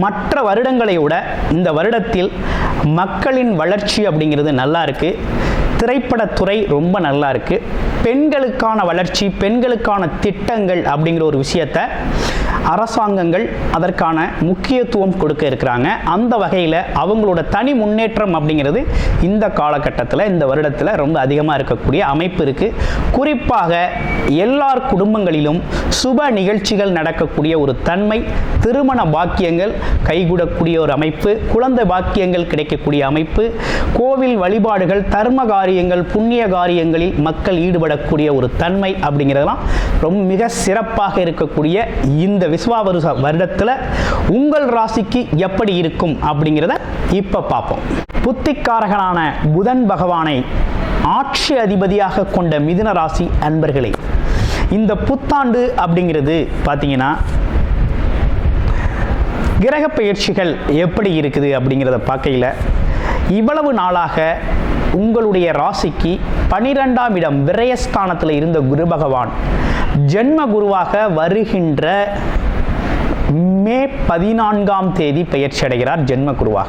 மற்ற வருடங்களை விட இந்த வருடத்தில் மக்களின் வளர்ச்சி அப்படிங்கிறது நல்லா இருக்குது திரைப்படத்துறை ரொம்ப நல்லா இருக்குது பெண்களுக்கான வளர்ச்சி பெண்களுக்கான திட்டங்கள் அப்படிங்கிற ஒரு விஷயத்தை அரசாங்கங்கள் அதற்கான முக்கியத்துவம் கொடுக்க இருக்கிறாங்க. அந்த வகையில் அவங்களோட தனி முன்னேற்றம் அப்படிங்கிறது இந்த காலகட்டத்தில் இந்த வருடத்தில் ரொம்ப அதிகமாக இருக்கக்கூடிய அமைப்பு இருக்குது குறிப்பாக எல்லார் குடும்பங்களிலும் சுப நிகழ்ச்சிகள் நடக்கக்கூடிய ஒரு தன்மை திருமண பாக்கியங்கள் கைகூடக்கூடிய ஒரு அமைப்பு குழந்தை பாக்கியங்கள் கிடைக்கக்கூடிய அமைப்பு கோவில் வழிபாடுகள் தர்ம காரியங்கள் புண்ணிய காரியங்களில் மக்கள் ஈடுபடக்கூடிய ஒரு தன்மை அப்படிங்கிறதெல்லாம் ரொம்ப மிக சிறப்பாக இருக்கக்கூடிய இந்த விஸ்வாவருஷ வருடத்தில் உங்கள் ராசிக்கு எப்படி இருக்கும் அப்படிங்கிறத இப்போ பார்ப்போம். புத்திக்காரகனான புதன் பகவானை ஆட்சி அதிபதியாக கொண்ட மிதுன ராசி அன்பர்களே இந்த புத்தாண்டு அப்படிங்கிறது பார்த்தீங்கன்னா கிரக பயிற்சிகள் எப்படி இருக்குது அப்படிங்கிறத பார்க்கையில் இவ்வளவு நாளாக உங்களுடைய ராசிக்கு பனிரெண்டாம் இடம் விரயஸ்தானத்தில் இருந்த குரு பகவான் ஜென்ம குருவாக வருகின்ற மே பதினான்காம் தேதி பெயர்ச்சி அடைகிறார் ஜென்ம குருவாக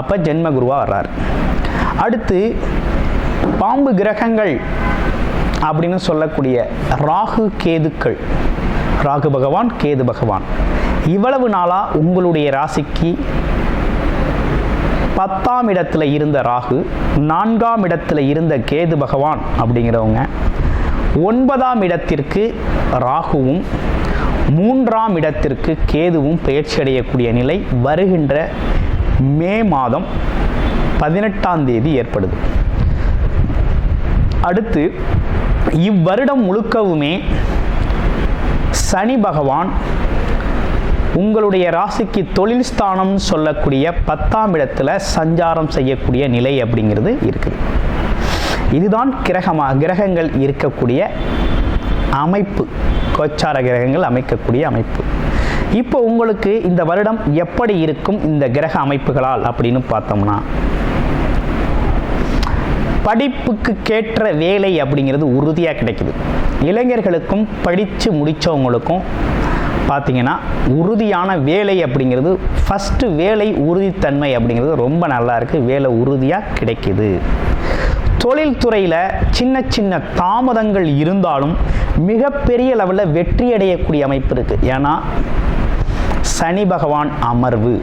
அப்போ ஜென்மகுருவாக வர்றார். அடுத்து பாம்பு கிரகங்கள் அப்படின்னு சொல்லக்கூடிய ராகு கேதுக்கள். ராகு பகவான் கேது பகவான். இவ்வளவு நாளாக உங்களுடைய ராசிக்கு பத்தாம் இடத்துல இருந்த ராகு நான்காம் இடத்துல இருந்த கேது பகவான் அப்படிங்கிறவங்க ஒன்பதாம் இடத்திற்கு ராகுவும் மூன்றாம் இடத்திற்கு கேதுவும் பயிற்சி அடையக்கூடிய நிலை வருகின்ற மே மாதம் பதினெட்டாம் தேதி ஏற்படுது. அடுத்து இவ்வருடம் முழுக்கவுமே சனி பகவான் உங்களுடைய ராசிக்கு தொழில் ஸ்தானம்னு சொல்லக்கூடிய பத்தாம் இடத்துல சஞ்சாரம் செய்யக்கூடிய நிலை அப்படிங்கிறது இருக்குது. இதுதான் கிரகமாக கிரகங்கள் இருக்கக்கூடிய அமைப்பு. கோச்சார கிரகங்கள் அமைக்கக்கூடிய அமைப்பு. இப்போ உங்களுக்கு இந்த வருடம் எப்படி இருக்கும் இந்த கிரக அமைப்புகளால் அப்படின்னு பார்த்தோம்னா படிப்புக்கு கேற்ற வேலை அப்படிங்கிறது உறுதியாக கிடைக்குது. இளைஞர்களுக்கும் படித்து முடித்தவங்களுக்கும் பார்த்தீங்கன்னா உறுதியான வேலை அப்படிங்கிறது ஃபஸ்ட்டு வேலை உறுதித்தன்மை அப்படிங்கிறது ரொம்ப நல்லா இருக்குது வேலை உறுதியாக கிடைக்குது. தொழில்துறையில் சின்ன சின்ன தாமதங்கள் இருந்தாலும் மிகப்பெரிய லெவலில் வெற்றி அடையக்கூடிய அமைப்பு இருக்குது ஏன்னா சனி பகவான் அமர்வு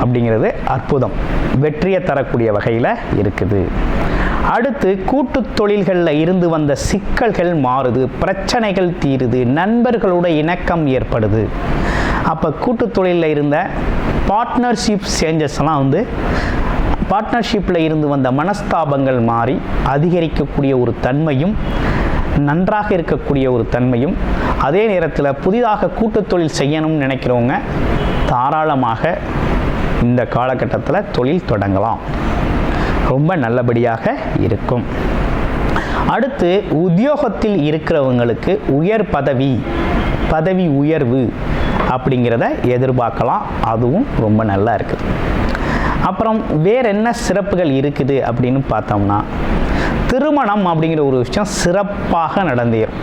அப்படிங்கிறது அற்புதம். வெற்றியை தரக்கூடிய வகையில் இருக்குது. அடுத்து கூட்டு தொழில்களில் இருந்து வந்த சிக்கல்கள் மாறுது பிரச்சனைகள் தீருது நண்பர்களோட இணக்கம் ஏற்படுது. அப்போ கூட்டு தொழிலில் இருந்த பார்ட்னர்ஷிப் சேஞ்சஸ்லாம் வந்து பார்ட்னர்ஷிப்பில் இருந்து வந்த மனஸ்தாபங்கள் மாறி அதிகரிக்கக்கூடிய ஒரு தன்மையும் நன்றாக இருக்கக்கூடிய ஒரு தன்மையும் அதே நேரத்தில் புதிதாக கூட்டுத் தொழில் செய்யணும்னு நினைக்கிறவங்க தாராளமாக இந்த காலகட்டத்தில் தொழில் தொடங்கலாம். ரொம்ப நல்லபடியாக இருக்கும். அடுத்து உத்தியோகத்தில் இருக்கிறவங்களுக்கு உயர் பதவி பதவி உயர்வு அப்படிங்கிறத எதிர்பார்க்கலாம். அதுவும் ரொம்ப நல்லா இருக்குது. அப்புறம் வேற என்ன சிறப்புகள் இருக்குது அப்படின்னு பார்த்தோம்னா திருமணம் அப்படிங்கிற ஒரு விஷயம் சிறப்பாக நடந்தேறும்.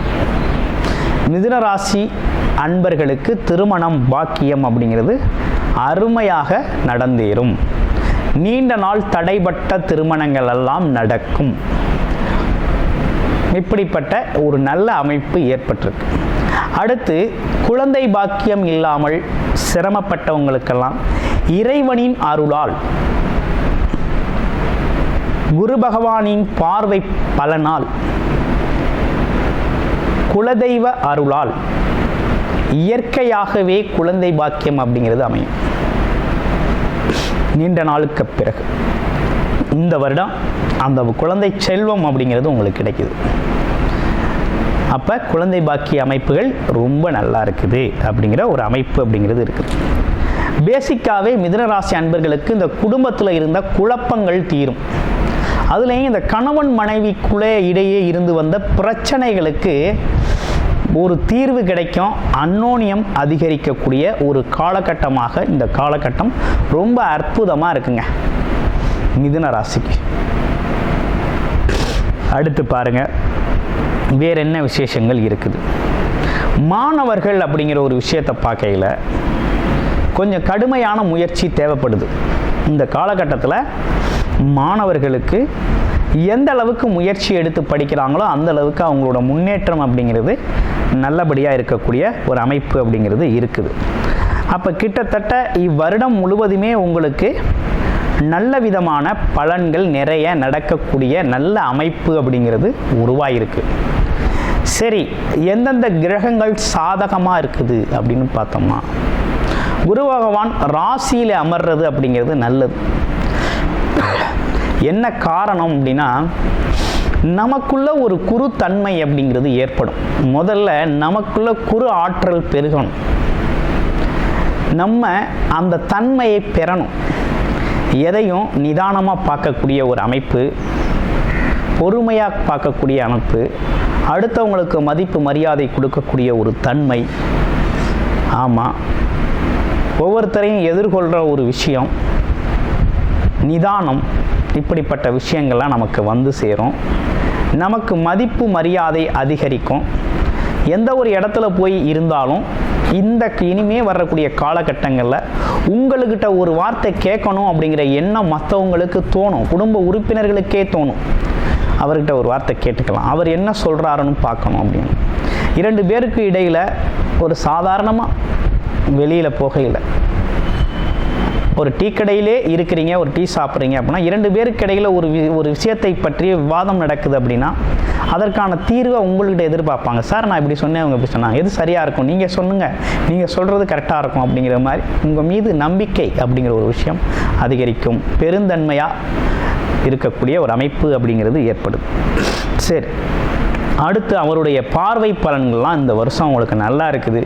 மிதுன ராசி அன்பர்களுக்கு திருமணம் பாக்கியம் அப்படிங்கிறது அருமையாக நடந்தேறும். நீண்ட நாள் தடைப்பட்ட திருமணங்கள் எல்லாம் நடக்கும். இப்படிப்பட்ட ஒரு நல்ல அமைப்பு ஏற்பட்டிருக்கு. அடுத்து குழந்தை பாக்கியம் இல்லாமல் சிரமப்பட்டவங்களுக்கெல்லாம் இறைவனின் அருளால். குரு பகவானின் பார்வை பலனால். குலதெய்வ அருளால். இயற்கையாகவே குழந்தை பாக்கியம் அப்படிங்கிறது அமையும். நீண்ட நாளுக்கு பிறகு. இந்த வருடம் அந்த குழந்தை செல்வம் அப்படிங்கிறது உங்களுக்கு கிடைக்குது. அப்போ குழந்தை பாக்கிய அமைப்புகள் ரொம்ப நல்லா இருக்குது அப்படிங்கிற ஒரு அமைப்பு அப்படிங்கிறது இருக்குது. பேசிக்காகவே மிதுனராசி அன்பர்களுக்கு இந்த குடும்பத்தில் இருந்த குழப்பங்கள் தீரும். அதுலேயும் இந்த கணவன் மனைவிக்குள்ளே இடையே இருந்து வந்த பிரச்சனைகளுக்கு ஒரு தீர்வு கிடைக்கும். அன்னோனியம் அதிகரிக்கக்கூடிய ஒரு காலகட்டமாக இந்த காலகட்டம் ரொம்ப அற்புதமாக இருக்குங்க. மிதுன ராசிக்கு. அடுத்து பாருங்க. வேற என்ன விசேஷங்கள் இருக்குது? மாணவர்கள் அப்படிங்கிற ஒரு விஷயத்தை பார்க்கையில் கொஞ்சம் கடுமையான முயற்சி தேவைப்படுது. இந்த காலகட்டத்தில் மாணவர்களுக்கு எந்த அளவுக்கு முயற்சி எடுத்து படிக்கிறாங்களோ அந்த அளவுக்கு அவங்களோட முன்னேற்றம் அப்படிங்கிறது நல்லபடியாக இருக்கக்கூடிய ஒரு அமைப்பு அப்படிங்கிறது இருக்குது. அப்போ கிட்டத்தட்ட இவ்வருடம் முழுவதுமே உங்களுக்கு நல்ல விதமான பலன்கள் நிறைய நடக்கக்கூடிய நல்ல அமைப்பு அப்படிங்கிறது உருவாயிருக்கு. சரி எந்தெந்த கிரகங்கள் சாதகமாக இருக்குது அப்படின்னு பார்த்தோம்னா குரு பகவான் ராசியில் அமர்றது அப்படிங்கிறது நல்லது. என்ன காரணம் அப்படின்னா நமக்குள்ள ஒரு குரு தன்மை அப்படிங்கிறது ஏற்படும். முதல்ல நமக்குள்ள குரு ஆற்றல் பெருகணும். நம்ம அந்த தன்மையை பெறணும். எதையும் நிதானமாக பார்க்கக்கூடிய ஒரு அமைப்பு பொறுமையாக பார்க்கக்கூடிய அமைப்பு அடுத்தவங்களுக்கு மதிப்பு மரியாதை கொடுக்கக்கூடிய ஒரு தன்மை. ஆமாம் ஒவ்வொருத்தரையும் எதிர்கொள்கிற ஒரு விஷயம் நிதானம் இப்படிப்பட்ட விஷயங்கள்லாம் நமக்கு வந்து சேரும். நமக்கு மதிப்பு மரியாதை அதிகரிக்கும். எந்த ஒரு இடத்துல போய் இருந்தாலும் இந்த இனிமே வரக்கூடிய காலகட்டங்களில் உங்களுக்கிட்ட ஒரு வார்த்தை கேட்கணும் அப்படிங்கிற எண்ணம் மற்றவங்களுக்கு தோணும். குடும்ப உறுப்பினர்களுக்கே தோணும். அவர்கிட்ட ஒரு வார்த்தை கேட்டுக்கலாம். அவர் என்ன சொல்கிறாருன்னு பார்க்கணும் அப்படின்னு. இரண்டு பேருக்கு இடையில் ஒரு சாதாரணமாக வெளியில் போகையில். ஒரு டீ கடையிலே இருக்கிறீங்க ஒரு டீ சாப்பிட்றீங்க அப்படின்னா இரண்டு பேருக்கு இடையில் ஒரு வி- ஒரு விஷயத்தை பற்றிய விவாதம் நடக்குது அப்படின்னா அதற்கான தீர்வை உங்கள்கிட்ட எதிர்பார்ப்பாங்க. சார் நான் இப்படி சொன்னேன். அவங்க இப்படி சொன்னாங்க. எது சரியாக இருக்கும்? நீங்கள் சொல்லுங்கள் நீங்கள் சொல்கிறது கரெக்டாக இருக்கும். அப்படிங்கிற மாதிரி உங்கள் மீது நம்பிக்கை அப்படிங்கிற ஒரு விஷயம் அதிகரிக்கும். பெருந்தன்மையாக இருக்கக்கூடிய ஒரு அமைப்பு அப்படிங்கிறது ஏற்படுது. சரி. அடுத்து அவருடைய பார்வை பலன்கள்லாம் இந்த வருஷம் உங்களுக்கு நல்லா இருக்குது.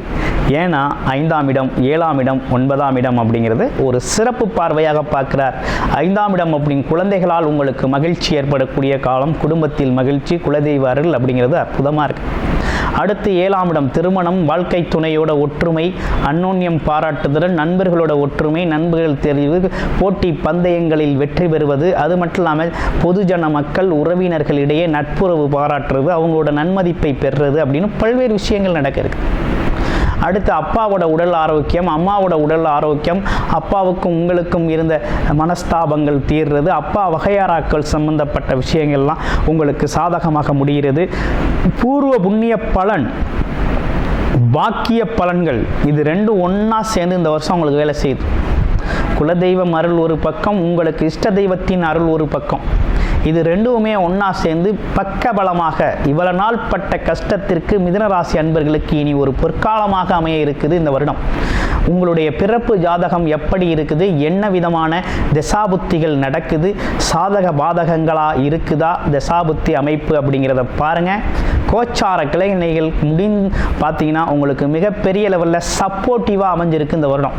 ஏன்னா ஐந்தாம் இடம் ஏழாம் இடம் ஒன்பதாம் இடம் அப்படிங்கிறது ஒரு சிறப்பு பார்வையாக பார்க்கிறார். ஐந்தாம் இடம் அப்படின் குழந்தைகளால் உங்களுக்கு மகிழ்ச்சி ஏற்படக்கூடிய காலம் குடும்பத்தில் மகிழ்ச்சி குலதெய்வ அருள் அப்படிங்கிறது அற்புதமாக இருக்குது அடுத்து ஏழாம் இடம் திருமணம் வாழ்க்கை துணையோட ஒற்றுமை அன்னோன்யம் பாராட்டுதல் நண்பர்களோட ஒற்றுமை நண்பர்கள் தெரிவு போட்டி பந்தயங்களில் வெற்றி பெறுவது அது மட்டும் இல்லாமல் பொதுஜன மக்கள் உறவினர்களிடையே நட்புறவு பாராட்டுறது அவங்களோட நன்மதிப்பை பெறுறது அப்படின்னு பல்வேறு விஷயங்கள் நடக்க இருக்குது அடுத்து அப்பாவோட உடல் ஆரோக்கியம் அம்மாவோட உடல் ஆரோக்கியம் அப்பாவுக்கும் உங்களுக்கும் இருந்த மனஸ்தாபங்கள் தீர்றது அப்பா வகையாராக்கள் சம்பந்தப்பட்ட விஷயங்கள்லாம் உங்களுக்கு சாதகமாக முடிகிறது. பூர்வ புண்ணிய பலன் பாக்கிய பலன்கள் இது ரெண்டும் ஒன்றா சேர்ந்து இந்த வருஷம் உங்களுக்கு வேலை செய்யுது. குலதெய்வம் அருள் ஒரு பக்கம் உங்களுக்கு இஷ்ட தெய்வத்தின் அருள் ஒரு பக்கம். இது ரெண்டுமே ஒன்றா சேர்ந்து பக்கபலமாக இவ்வளவு நாள் பட்ட கஷ்டத்திற்கு மிதனராசி அன்பர்களுக்கு இனி ஒரு பொற்காலமாக அமைய இருக்குது இந்த வருடம். உங்களுடைய பிறப்பு ஜாதகம் எப்படி இருக்குது? என்ன விதமான தசாபுத்திகள் நடக்குது? சாதக பாதகங்களா இருக்குதா? தசாபுத்தி அமைப்பு அப்படிங்கிறத பாருங்க. கோச்சார கிளைநிலைகள் முடிந்து பார்த்தீங்கன்னா உங்களுக்கு மிகப்பெரிய லெவலில் சப்போர்ட்டிவாக அமைஞ்சிருக்கு இந்த வருடம்.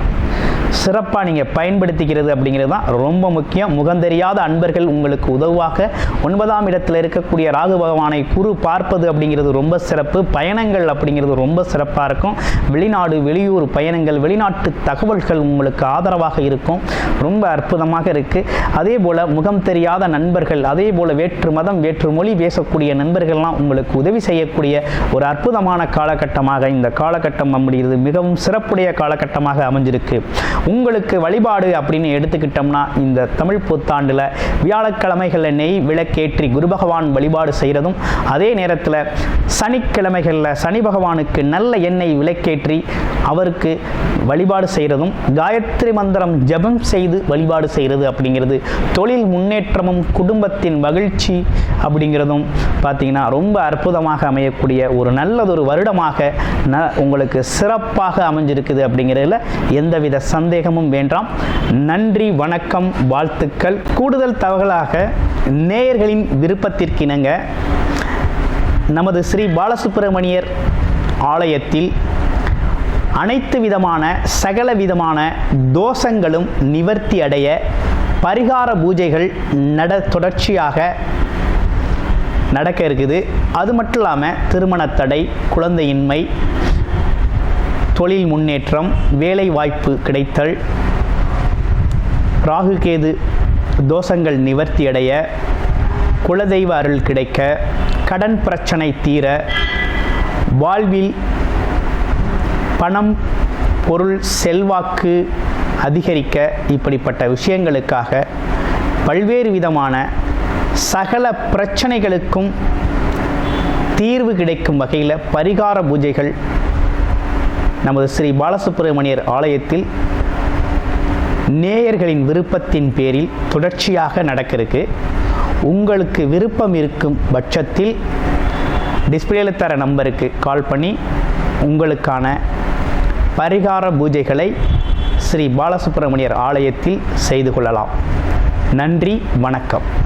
சிறப்பாக நீங்கள் பயன்படுத்திக்கிறது அப்படிங்கிறது தான் ரொம்ப முக்கியம். முகந்தெரியாத அன்பர்கள் உங்களுக்கு உதவுவாக. ஒன்பதாம் இடத்தில் இருக்கக்கூடிய ராகு பகவானை குரு பார்ப்பது அப்படிங்கிறது ரொம்ப சிறப்பு. பயணங்கள் அப்படிங்கிறது ரொம்ப சிறப்பாக இருக்கும். வெளிநாடு வெளியூர் பயணங்கள் வெளிநாட்டு தகவல்கள் உங்களுக்கு ஆதரவாக இருக்கும். ரொம்ப அற்புதமாக இருக்குது அதே போல் முகம் தெரியாத நண்பர்கள் அதே போல் வேற்று மதம் வேற்று மொழி பேசக்கூடிய நண்பர்கள்லாம் உங்களுக்கு உதவி செய்யக்கூடிய ஒரு அற்புதமான காலகட்டமாக இந்த காலகட்டம் அப்படிங்கிறது மிகவும் சிறப்புடைய காலகட்டமாக அமைஞ்சிருக்கு. உங்களுக்கு வழிபாடு அப்படின்னு எடுத்துக்கிட்டோம்னா இந்த தமிழ் புத்தாண்டில் வியாழக்கிழமைகளில் நெய் விளக்கேற்றி குரு பகவான் வழிபாடு செய்கிறதும் அதே நேரத்தில் சனிக்கிழமைகளில் சனி பகவானுக்கு நல்ல எண்ணெய் விளக்கேற்றி அவருக்கு வழிபாடு செய்கிறதும் காயத்ரி மந்திரம் ஜபம் செய்து வழிபாடு செய்கிறது அப்படிங்கிறது தொழில் முன்னேற்றமும் குடும்பத்தின் மகிழ்ச்சி அப்படிங்கிறதும் பார்த்தீங்கன்னா ரொம்ப அற்புதமாக அமையக்கூடிய ஒரு நல்லதொரு வருடமாக ந உங்களுக்கு சிறப்பாக அமைஞ்சிருக்குது அப்படிங்கிறதுல எந்தவித சந்தேகமும் வேண்டாம். நன்றி வணக்கம் வாழ்த்துக்கள். கூடுதல் தகவலாக நேயர்களின் விருப்பத்திற்கிணங்க நமது ஸ்ரீ பாலசுப்பிரமணியர் ஆலயத்தில் அனைத்து விதமான சகல விதமான தோஷங்களும் நிவர்த்தி அடைய பரிகார பூஜைகள் நட தொடர்ச்சியாக நடக்க இருக்குது. அது மட்டும் இல்லாமல் திருமணத்தடை குழந்தையின்மை தொழில் முன்னேற்றம் வேலை வாய்ப்பு கிடைத்தல் ராகுகேது தோஷங்கள் நிவர்த்தியடைய குலதெய்வ அருள் கிடைக்க கடன் பிரச்சனை தீர வாழ்வில் பணம் பொருள் செல்வாக்கு அதிகரிக்க இப்படிப்பட்ட விஷயங்களுக்காக பல்வேறு விதமான சகல பிரச்சனைகளுக்கும் தீர்வு கிடைக்கும் வகையில் பரிகார பூஜைகள் நமது ஸ்ரீ பாலசுப்பிரமணியர் ஆலயத்தில் நேயர்களின் விருப்பத்தின் பேரில் தொடர்ச்சியாக நடக்க இருக்கு உங்களுக்கு விருப்பம் இருக்கும் பட்சத்தில் டிஸ்பிளேல தர நம்பருக்கு கால் பண்ணி உங்களுக்கான பரிகார பூஜைகளை ஸ்ரீ பாலசுப்பிரமணியர் ஆலயத்தில் செய்து கொள்ளலாம். நன்றி வணக்கம்.